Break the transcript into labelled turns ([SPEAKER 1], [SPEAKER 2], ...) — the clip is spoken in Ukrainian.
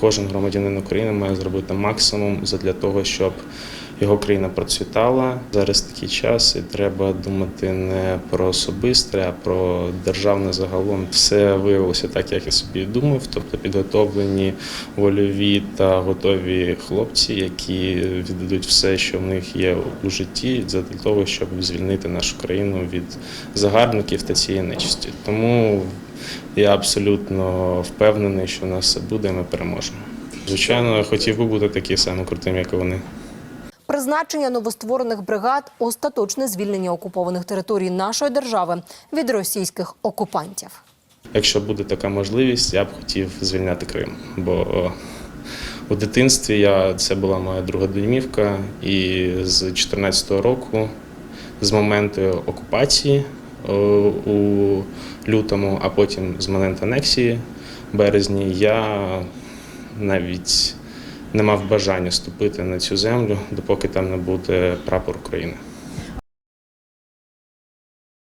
[SPEAKER 1] Кожен громадянин України має зробити максимум для того, щоб його країна процвітала. Зараз такий час, і треба думати не про особисте, а про державне загалом. Все виявилося так, як я собі думав. Тобто підготовлені вольові та готові хлопці, які віддадуть все, що в них є у житті, для того, щоб звільнити нашу країну від загарбників та цієї нечисті. Тому я абсолютно впевнений, що у нас все буде, і ми переможемо. Звичайно, я хотів би бути таким самим крутим, як і вони.
[SPEAKER 2] Призначення новостворених бригад остаточне звільнення окупованих територій нашої держави від російських окупантів.
[SPEAKER 1] Якщо буде така можливість, я б хотів звільняти Крим. Бо у дитинстві я, це була моя друга домівка, і з 2014 року, з моменту окупації у лютому, а потім з моменту анексії в березні, я навіть не мав бажання ступити на цю землю, допоки там не буде прапор України.